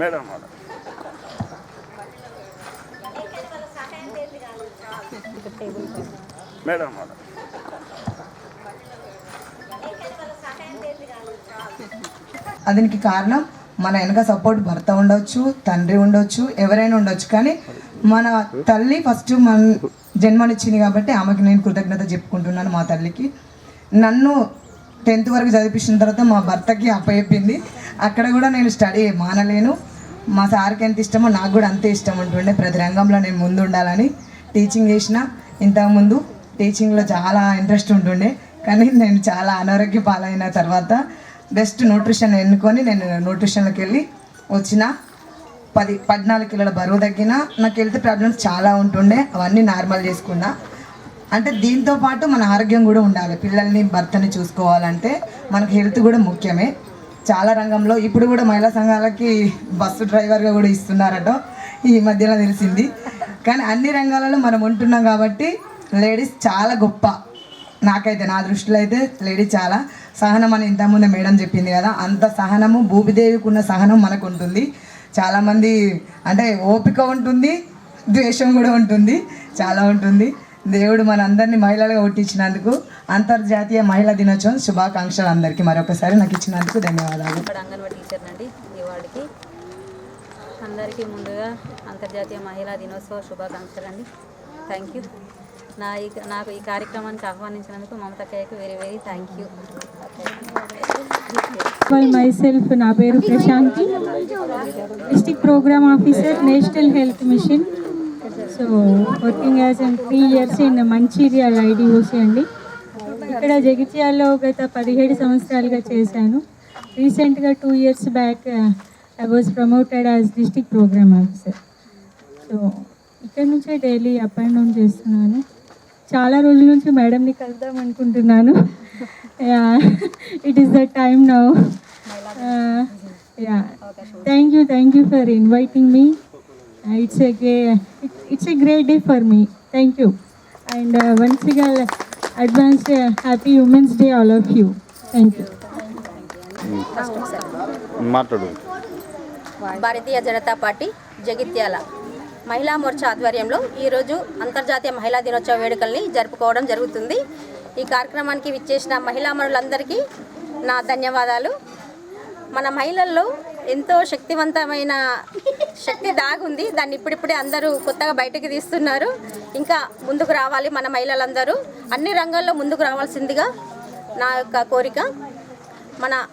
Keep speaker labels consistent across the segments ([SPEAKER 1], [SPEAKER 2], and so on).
[SPEAKER 1] Madam madam. Madam madam.
[SPEAKER 2] దీనికి కారణం మన వెనక సపోర్ట్ భర్త ఉండొచ్చు తండ్రి ఉండొచ్చు ఎవరైనా ఉండొచ్చు. కానీ మన తల్లి ఫస్ట్ మన జన్మనిచ్చింది కాబట్టి ఆమెకి నేను కృతజ్ఞత చెప్పుకుంటున్నాను మా తల్లికి. నన్ను టెన్త్ వరకు చదివించిన తర్వాత మా భర్తకి అప్పచెప్పింది అక్కడ కూడా నేను స్టడీ మానలేను. మా సార్కి ఎంత ఇష్టమో నాకు కూడా అంతే ఇష్టం ఉంటుండే. ప్రతి రంగంలో నేను ముందు ఉండాలని టీచింగ్ చేసిన. ఇంతకుముందు టీచింగ్లో చాలా ఇంట్రెస్ట్ ఉంటుండే. కానీ నేను చాలా అనారోగ్య పాలైన తర్వాత బెస్ట్ న్యూట్రిషన్ ఎన్నుకొని నేను న్యూట్రిషన్లోకి వెళ్ళి వచ్చిన. పది పద్నాలుగు కిలోల బరువు తగ్గిన. నాకు హెల్త్ ప్రాబ్లమ్స్ చాలా ఉంటుండే. అవన్నీ నార్మల్ చేసుకున్నా. అంటే దీంతో పాటు మన ఆరోగ్యం కూడా ఉండాలి. పిల్లల్ని భర్తని చూసుకోవాలంటే మనకు హెల్త్ కూడా ముఖ్యమే. చాలా రంగంలో ఇప్పుడు కూడా మహిళా సంఘాలకి బస్సు డ్రైవర్గా కూడా ఇస్తున్నారట. ఈ మధ్యలో తెలిసింది. కానీ అన్ని రంగాలలో మనం ఉంటున్నాం కాబట్టి లేడీస్ చాలా గొప్ప. నాకైతే నా దృష్టిలో అయితే లేడీ చాలా సహనం అని ఇంతకుముందు మేడం చెప్పింది కదా. అంత సహనము భూమిదేవికి ఉన్న సహనం మనకు ఉంటుంది. చాలామంది అంటే ఓపిక ఉంటుంది ద్వేషం కూడా ఉంటుంది. చాలా ఉంటుంది. దేవుడు మన అందరినీ మహిళలుగా ఒట్టించినందుకు అంతర్జాతీయ మహిళా దినోత్సవం శుభాకాంక్షలు అందరికీ. మరొకసారి నాకు ఇచ్చినందుకు ధన్యవాదాలు.
[SPEAKER 3] ఇక్కడ అంగన్వాడీ టీచర్ నండి ఈ వార్డుకి అందరికీ ముందుగా అంతర్జాతీయ మహిళా దినోత్సవ శుభాకాంక్షలు అండి థ్యాంక్ యూ నా ఈ నాకు ఈ కార్యక్రమానికి ఆహ్వానించినందుకు మమతక్కయ్యకు very very thank you
[SPEAKER 4] well myself నా పేరు Prashanthi. District programme officer national health mission so working as and three years in Mancherial IDOC అండి. ఇక్కడ జగిత్యాలలో గత పదిహేడు సంవత్సరాలుగా చేశాను. రీసెంట్గా two years back I was promoted as district programme officer so ఇక్కడ నుంచే డైలీ అప్ అండ్ డౌన్ చేస్తున్నాను. చాలా రోజుల నుంచి మేడంని కలుద్దాం అనుకుంటున్నాను. It is the time now ya thank you thank you for inviting me it's a gay it's a great day for me thank you and once again advanced happy women's day all of you thank you
[SPEAKER 1] మాట్లాడు.
[SPEAKER 5] Bharatiya Janata party Jagtial మహిళా మోర్చా ఆధ్వర్యంలో ఈరోజు అంతర్జాతీయ మహిళా దినోత్సవ వేడుకల్ని జరుపుకోవడం జరుగుతుంది. ఈ కార్యక్రమానికి విచ్చేసిన మహిళా మనులందరికీ నా ధన్యవాదాలు. మన మహిళల్లో ఎంతో శక్తివంతమైన శక్తి దాగుంది. దాన్ని ఇప్పుడిప్పుడే అందరూ కొత్తగా బయటకు తీస్తున్నారు. ఇంకా ముందుకు రావాలి మన మహిళలందరూ. అన్ని రంగాల్లో ముందుకు రావాల్సిందిగా నా యొక్క కోరిక. మన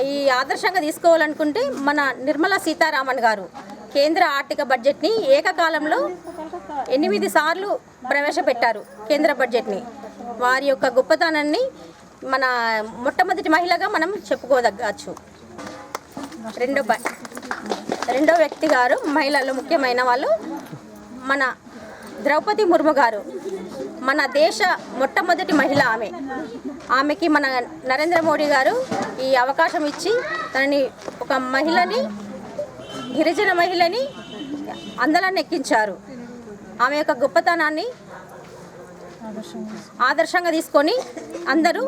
[SPEAKER 5] ఈ ఆదర్శంగా తీసుకోవాలనుకుంటే మన నిర్మలా సీతారామన్ గారు కేంద్ర ఆర్థిక బడ్జెట్ని ఏకకాలంలో ఎనిమిది సార్లు ప్రవేశపెట్టారు కేంద్ర బడ్జెట్ని. వారి యొక్క గొప్పతనాన్ని మన మొట్టమొదటి మహిళగా మనం చెప్పుకోదగ్గచ్చు. రెండో బ- రెండో వ్యక్తి గారు మహిళలు ముఖ్యమైన వాళ్ళు. మన ద్రౌపది ముర్ము గారు మన దేశ మొట్టమొదటి మహిళ ఆమె. ఆమెకి మన నరేంద్ర మోడీ గారు ఈ అవకాశం ఇచ్చి తనని ఒక మహిళని గిరిజన మహిళని అందలాన్ని ఎక్కించారు. ఆమె యొక్క గొప్పతనాన్ని ఆదర్శంగా తీసుకొని అందరూ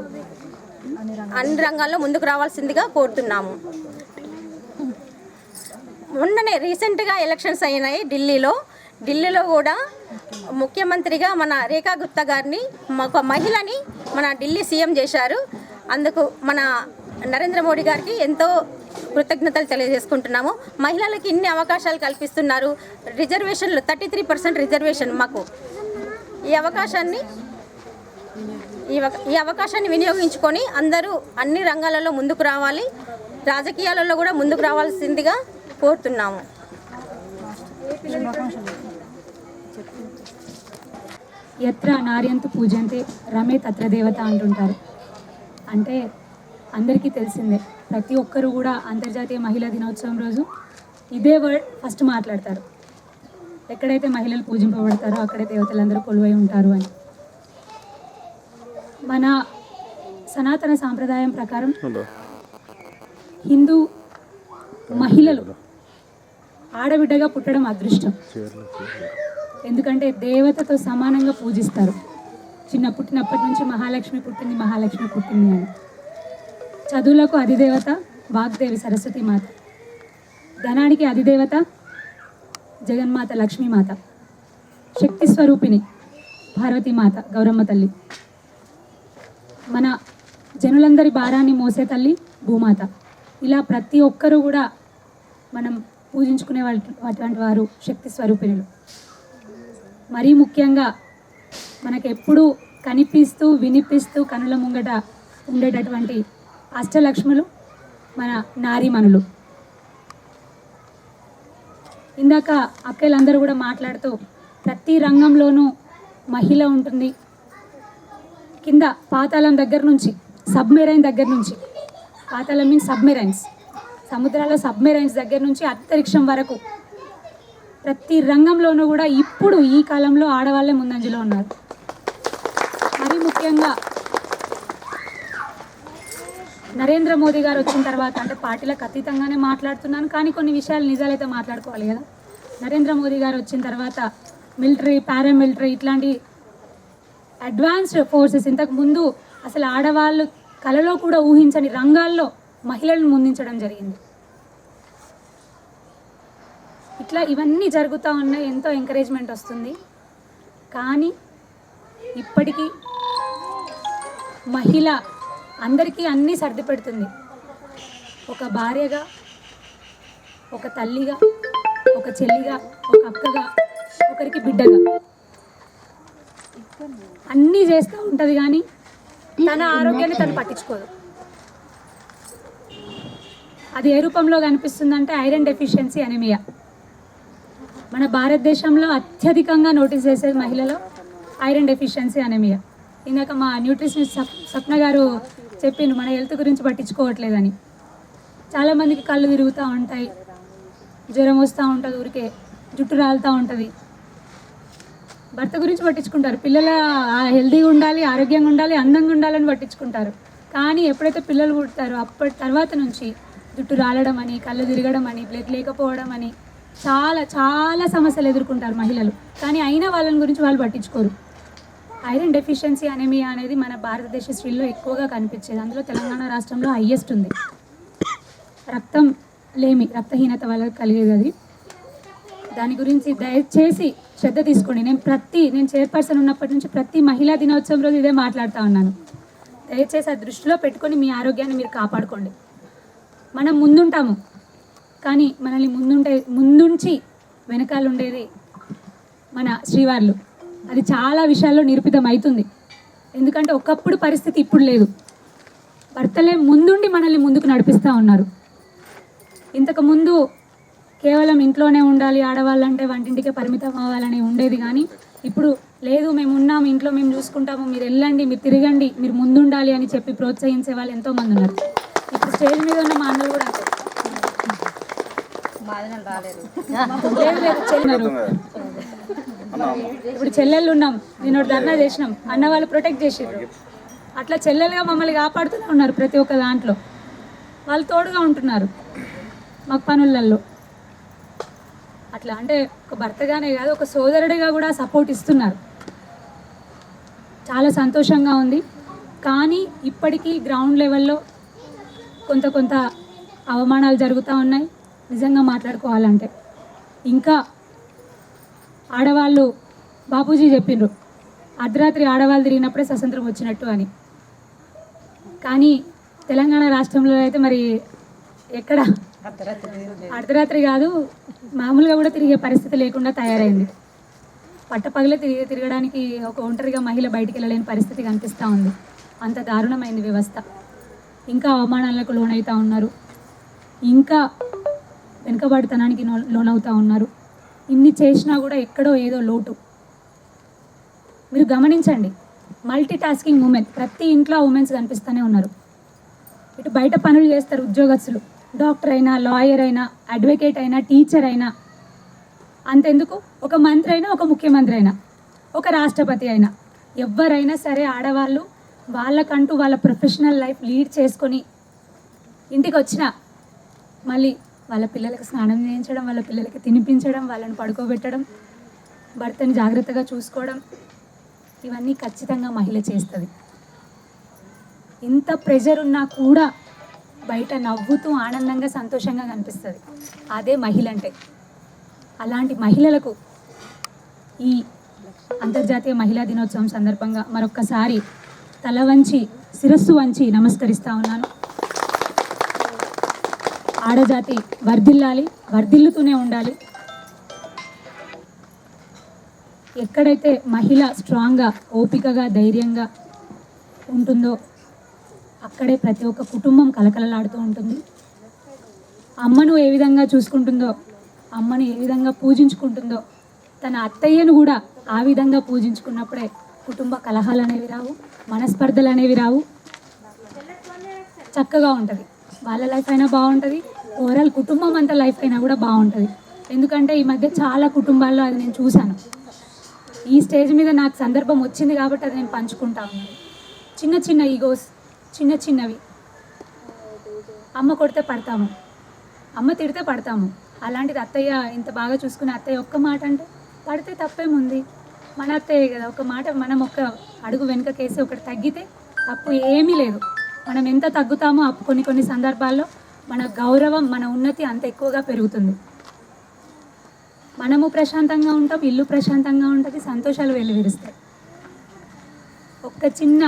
[SPEAKER 5] అన్ని రంగాల్లో ముందుకు రావాల్సిందిగా కోరుతున్నాము. మొన్ననే రీసెంట్గా ఎలక్షన్స్ అయినాయి ఢిల్లీలో. ఢిల్లీలో కూడా ముఖ్యమంత్రిగా మన రేఖా గుప్తా గారిని ఒక మహిళని మన ఢిల్లీ సీఎం చేశారు. అందుకు మన నరేంద్ర మోడీ గారికి ఎంతో కృతజ్ఞతలు తెలియజేసుకుంటున్నాము. మహిళలకు ఇన్ని అవకాశాలు కల్పిస్తున్నారు. రిజర్వేషన్లు థర్టీ త్రీ పర్సెంట్ రిజర్వేషన్ మాకు. ఈ అవకాశాన్ని ఈ ఈ అవకాశాన్ని వినియోగించుకొని అందరూ అన్ని రంగాలలో ముందుకు రావాలి. రాజకీయాలలో కూడా ముందుకు రావాల్సిందిగా కోరుతున్నాము.
[SPEAKER 4] ఎత్ర నార్యంతు పూజంతే రమే తత్ర దేవత అంటుంటారు. అంటే అందరికీ తెలిసిందే ప్రతి ఒక్కరు కూడా అంతర్జాతీయ మహిళా దినోత్సవం రోజు ఇదే వర్డ్ ఫస్ట్ మాట్లాడతారు. ఎక్కడైతే మహిళలు పూజింపబడతారో అక్కడే దేవతలందరూ కొలువై ఉంటారు అని. మన సనాతన సాంప్రదాయం ప్రకారం హిందూ మహిళలు ఆడబిడ్డగా పుట్టడం అదృష్టం. ఎందుకంటే దేవతతో సమానంగా పూజిస్తారు. చిన్న పుట్టినప్పటి నుంచి మహాలక్ష్మి పుట్టింది మహాలక్ష్మి పుట్టింది అని. చదువులకు అధిదేవత వాగ్దేవి సరస్వతి మాత. ధనానికి అధిదేవత జగన్మాత లక్ష్మీమాత శక్తి స్వరూపిణి పార్వతీమాత గౌరమ్మ తల్లి. మన జనులందరి భారాన్ని మోసే తల్లి భూమాత. ఇలా ప్రతి ఒక్కరూ కూడా మనం పూజించుకునే అటువంటి వారు శక్తి స్వరూపిణులు. మరీ ముఖ్యంగా మనకు ఎప్పుడూ కనిపిస్తూ వినిపిస్తూ కనుల ముంగట ఉండేటటువంటి అష్టలక్ష్ములు మన నారీమణులు. ఇందాక అక్కలందరూ కూడా మాట్లాడుతూ ప్రతి రంగంలోనూ మహిళ ఉంటుంది. కింద పాతాళం దగ్గర నుంచి సబ్మెరైన్ దగ్గర నుంచి. పాతాళం మీన్స్ సబ్మెరైన్స్. సముద్రాల సబ్మెరైన్స్ దగ్గర నుంచి అంతరిక్షం వరకు ప్రతి రంగంలోనూ కూడా ఇప్పుడు ఈ కాలంలో ఆడవాళ్ళే ముందంజలో ఉన్నారు. మరీ ముఖ్యంగా నరేంద్ర మోదీ గారు వచ్చిన తర్వాత అంటే పార్టీలకు అతీతంగానే మాట్లాడుతున్నాను కానీ కొన్ని విషయాలు నిజాలైతే మాట్లాడుకోవాలి కదా. నరేంద్ర మోదీ గారు వచ్చిన తర్వాత మిలిటరీ పారామిలిటరీ ఇట్లాంటి అడ్వాన్స్డ్ ఫోర్సెస్ ఇంతకు ముందు అసలు ఆడవాళ్ళు కలలో కూడా ఊహించని రంగాల్లో మహిళలను ముందించడం జరిగింది. ఇట్లా ఇవన్నీ జరుగుతూ ఉన్నాయి ఎంతో ఎంకరేజ్మెంట్ వస్తుంది. కానీ ఇప్పటికీ మహిళ అందరికీ అన్నీ సర్ది పెడుతుంది. ఒక భార్యగా ఒక తల్లిగా ఒక చెల్లిగా ఒక అక్కగా ఒకరికి బిడ్డగా. అన్నీ చేస్తూ ఉంటుంది కానీ తన ఆరోగ్యాన్ని తను పట్టించుకోదు. అది ఏ రూపంలో కనిపిస్తుందంటే ఐరన్ డెఫిషియన్సీ అనేమియా. మన భారతదేశంలో అత్యధికంగా నోటీస్ చేసేది మహిళలో ఐరన్ డెఫిషియన్సీ అనేమియా. ఇందాక మా న్యూట్రిషనిస్ట్ సప్ స్వప్న గారు చెప్పిండు మన హెల్త్ గురించి పట్టించుకోవట్లేదని. చాలామందికి కళ్ళు తిరుగుతూ ఉంటాయి జ్వరం వస్తూ ఉంటుంది ఊరికే జుట్టు రాలుతూ ఉంటుంది. భర్త గురించి పట్టించుకుంటారు. పిల్లల హెల్తీగా ఉండాలి ఆరోగ్యంగా ఉండాలి అందంగా ఉండాలని పట్టించుకుంటారు. కానీ ఎప్పుడైతే పిల్లలు పుడతారో అప్పటి తర్వాత నుంచి జుట్టు రాలడం అని కళ్ళు తిరగడం అని బ్లడ్ లేకపోవడం అని చాలా చాలా సమస్యలు ఎదుర్కొంటారు మహిళలు. కానీ అయినా వాళ్ళని గురించి వాళ్ళు పట్టించుకోరు. ఐరన్ డెఫిషియన్సీ అనేమియా అనేది మన భారతదేశ స్త్రీల్లో ఎక్కువగా కనిపించేది. అందులో తెలంగాణ రాష్ట్రంలో హయ్యెస్ట్ ఉంది. రక్తం లేమి రక్తహీనత వల్ల కలిగేది అది. దాని గురించి దయచేసి శ్రద్ధ తీసుకోండి. నేను ప్రతి నేను చైర్పర్సన్ ఉన్నప్పటి నుంచి ప్రతి మహిళా దినోత్సవం రోజు ఇదే మాట్లాడుతూ ఉన్నాను. దయచేసి ఆ దృష్టిలో పెట్టుకొని మీ ఆరోగ్యాన్ని మీరు కాపాడుకోండి. మనం ముందుంటాము. కానీ మనల్ని ముందుంటే ముందుంచి వెనకాల ఉండేది మన శ్రీవార్లు. అది చాలా విషయాల్లో నిరూపితం అవుతుంది ఎందుకంటే ఒకప్పుడు పరిస్థితి ఇప్పుడు లేదు. భర్తలే ముందుండి మనల్ని ముందుకు నడిపిస్తూ ఉన్నారు. ఇంతకుముందు కేవలం ఇంట్లోనే ఉండాలి ఆడవాళ్ళంటే వంటింటికే పరిమితం అవ్వాలని ఉండేది కానీ ఇప్పుడు లేదు మేము ఉన్నాం ఇంట్లో మేము చూసుకుంటాము మీరు వెళ్ళండి మీరు తిరగండి మీరు ముందుండాలి అని చెప్పి ప్రోత్సహించే వాళ్ళు ఎంతోమంది ఉన్నారు. స్టేజ్ మీద ఉన్న మా అన్నలు కూడా ఇప్పుడు చెల్లెళ్ళు ఉన్నాం. నేను ఒకటి ధర్నా చేసినాం. అన్న వాళ్ళు ప్రొటెక్ట్ చేసారు అట్లా చెల్లెలుగా మమ్మల్ని కాపాడుతూనే ఉన్నారు ప్రతి ఒక్క దాంట్లో. వాళ్ళు తోడుగా ఉంటున్నారు మాకు పనులలో అట్లా అంటే ఒక భర్తగానే కాదు ఒక సోదరుడిగా కూడా సపోర్ట్ ఇస్తున్నారు. చాలా సంతోషంగా ఉంది. కానీ ఇప్పటికీ గ్రౌండ్ లెవెల్లో కొంత కొంత అవమానాలు జరుగుతూ ఉన్నాయి. నిజంగా మాట్లాడుకోవాలంటే. ఇంకా ఆడవాళ్ళు బాపూజీ చెప్పిండ్రు. అర్ధరాత్రి ఆడవాళ్ళు తిరిగినప్పుడే స్వతంత్రం వచ్చినట్టు అని. కానీ తెలంగాణ రాష్ట్రంలో అయితే మరి ఎక్కడ? అర్ధరాత్రి కాదు మామూలుగా కూడా తిరిగే పరిస్థితి లేకుండా తయారైంది. పట్టపగలే తిరిగి తిరగడానికి ఒక ఒంటరిగా మహిళ బయటికి వెళ్ళలేని పరిస్థితి కనిపిస్తూ ఉంది. అంత దారుణమైంది వ్యవస్థ. ఇంకా అవమానాలకు లోనవుతూ ఉన్నారు. ఇంకా వెనుకబడితనానికి లో- లోనవుతూ ఉన్నారు. ఇన్ని చేసినా కూడా ఎక్కడో ఏదో లోటు. మీరు గమనించండి మల్టీ టాస్కింగ్ ఉమెన్ ప్రతి ఇంట్లో ఉమెన్స్ కనిపిస్తూనే ఉన్నారు. ఇటు బయట పనులు చేస్తారు ఉద్యోగస్తులు. డాక్టర్ అయినా లాయర్ అయినా అడ్వకేట్ అయినా టీచర్ అయినా. అంతెందుకు? ఒక మంత్రి అయినా ఒక ముఖ్యమంత్రి అయినా. ఒక రాష్ట్రపతి అయినా. ఎవరైనా సరే ఆడవాళ్ళు వాళ్ళకంటూ వాళ్ళ ప్రొఫెషనల్ లైఫ్ లీడ్ చేసుకొని ఇంటికి వచ్చిన మళ్ళీ వాళ్ళ పిల్లలకు స్నానం చేయించడం వాళ్ళ పిల్లలకి తినిపించడం వాళ్ళని పడుకోబెట్టడం భర్తని జాగ్రత్తగా చూసుకోవడం ఇవన్నీ ఖచ్చితంగా మహిళ చేస్తుంది. ఇంత ప్రెషర్ ఉన్నా కూడా బయట నవ్వుతూ ఆనందంగా సంతోషంగా కనిపిస్తుంది. అదే మహిళ అంటే అలాంటి మహిళలకు ఈ అంతర్జాతీయ మహిళా దినోత్సవం సందర్భంగా మరొక్కసారి తల వంచి శిరస్సు వంచి నమస్కరిస్తా ఉన్నాను. ఆడజాతి వర్ధిల్లాలి వర్ధిల్లుతూనే ఉండాలి. ఎక్కడైతే మహిళ స్ట్రాంగ్గా ఓపికగా ధైర్యంగా ఉంటుందో అక్కడే ప్రతి ఒక్క కుటుంబం కలకలలాడుతూ ఉంటుంది. అమ్మను ఏ విధంగా చూసుకుంటుందో అమ్మను ఏ విధంగా పూజించుకుంటుందో తన అత్తయ్యను కూడా ఆ విధంగా పూజించుకున్నప్పుడే కుటుంబ కలహాలు అనేవి రావు మనస్పర్ధలు అనేవి రావు. చక్కగా ఉంటుంది. వాళ్ళ లైఫ్ అయినా బాగుంటుంది. ఓవరాల్ కుటుంబం అంతా లైఫ్ అయినా కూడా బాగుంటుంది. ఎందుకంటే ఈ మధ్య చాలా కుటుంబాల్లో అది నేను చూశాను. ఈ స్టేజ్ మీద నాకు సందర్భం వచ్చింది కాబట్టి అది నేను పంచుకుంటా ఉన్నాను. చిన్న చిన్న ఈగోస్ చిన్న చిన్నవి. అమ్మ కొడితే పడతాము. అమ్మ తిడితే పడతాము. అలాంటిది అత్తయ్య ఇంత బాగా చూసుకునే అత్తయ్య ఒక్క మాట అంటే పడితే తప్పేముంది? మన అత్తయ్య కదా ఒక మాట మనం ఒక్క అడుగు వెనుకకేసి ఒకటి తగ్గితే తప్పు ఏమీ లేదు. మనం ఎంత తగ్గుతామో అప్పు కొన్ని కొన్ని సందర్భాల్లో మన గౌరవం మన ఉన్నతి అంత ఎక్కువగా పెరుగుతుంది. మనము ప్రశాంతంగా ఉంటాం ఇల్లు ప్రశాంతంగా ఉంటుంది సంతోషాలు వెలువరిస్తాయి ఒక్క చిన్న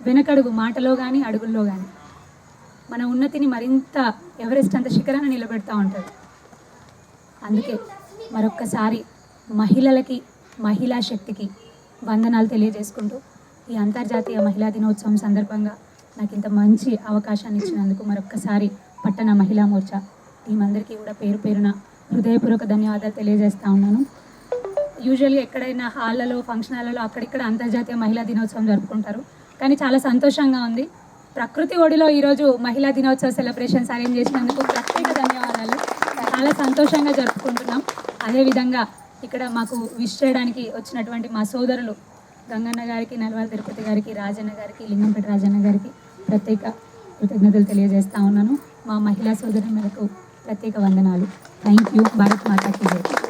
[SPEAKER 4] వెనకడుగు మాటలో కానీ అడుగుల్లో కానీ మన ఉన్నతిని మరింత ఎవరెస్ట్ అంత శిఖరాన్ని నిలబెడతా ఉంటుంది అందుకే మరొక్కసారి మహిళలకి మహిళా శక్తికి వందనాలు తెలియజేసుకుంటూ ఈ అంతర్జాతీయ మహిళా దినోత్సవం సందర్భంగా నాకు ఇంత మంచి అవకాశాన్ని ఇచ్చినందుకు మరొక్కసారి పట్టణ మహిళా మోర్చా టీం అందరికీ కూడా పేరు పేరున హృదయపూర్వక ధన్యవాదాలు తెలియజేస్తూ ఉన్నాను. యూజువల్గా ఎక్కడైనా హాళ్ళలో ఫంక్షన్ హాల్లో అక్కడిక్కడ అంతర్జాతీయ మహిళా దినోత్సవం జరుపుకుంటారు. కానీ చాలా సంతోషంగా ఉంది. ప్రకృతి ఒడిలో ఈరోజు మహిళా దినోత్సవ సెలబ్రేషన్స్ అరేంజ్ చేసినందుకు ప్రత్యేక ధన్యవాదాలు. చాలా సంతోషంగా జరుపుకుంటున్నాం. అదేవిధంగా ఇక్కడ మాకు విష్ చేయడానికి వచ్చినటువంటి మా సోదరులు గంగన్న గారికి నల్వాల తిరుపతి గారికి రాజన్న గారికి లింగంపేట రాజన్న గారికి ప్రత్యేక కృతజ్ఞతలు తెలియజేస్తా ఉన్నాను. మా మహిళా సోదరులకు ప్రత్యేక వందనాలు. థ్యాంక్ యూ భారత్ మాతాకి జై